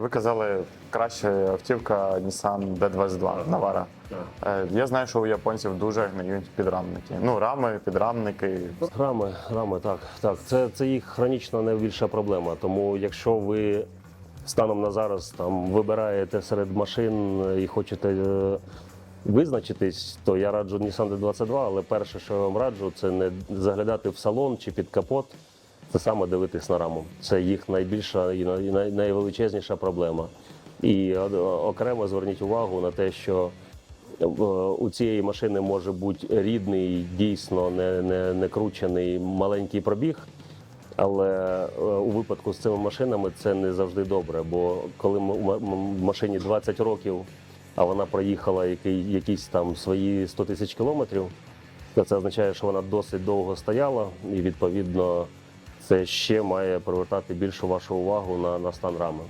Ви казали, краща автівка Nissan D22 Navara. Е, Я знаю, що у японців дуже гниють підрамники. Ну, рами, підрамники. Рами, рами, так. так. Це, це їх хронічна найбільша проблема. Тому якщо ви станом на зараз там вибираєте серед машин і хочете е, визначитись, то я раджу Nissan D22, але перше, що я вам раджу, це не заглядати в салон чи під капот. Це саме дивитись на раму. Це їх найбільша і най- най- найвеличезніша проблема. І окремо зверніть увагу на те, що е, у цієї машини може бути рідний, дійсно не, не, не кручений маленький пробіг. Але е, у випадку з цими машинами це не завжди добре. Бо коли м- машині 20 років, а вона проїхала який, якісь там свої 100 тисяч кілометрів, то це означає, що вона досить довго стояла, і відповідно це ще має привертати більшу вашу увагу на, на стан рами.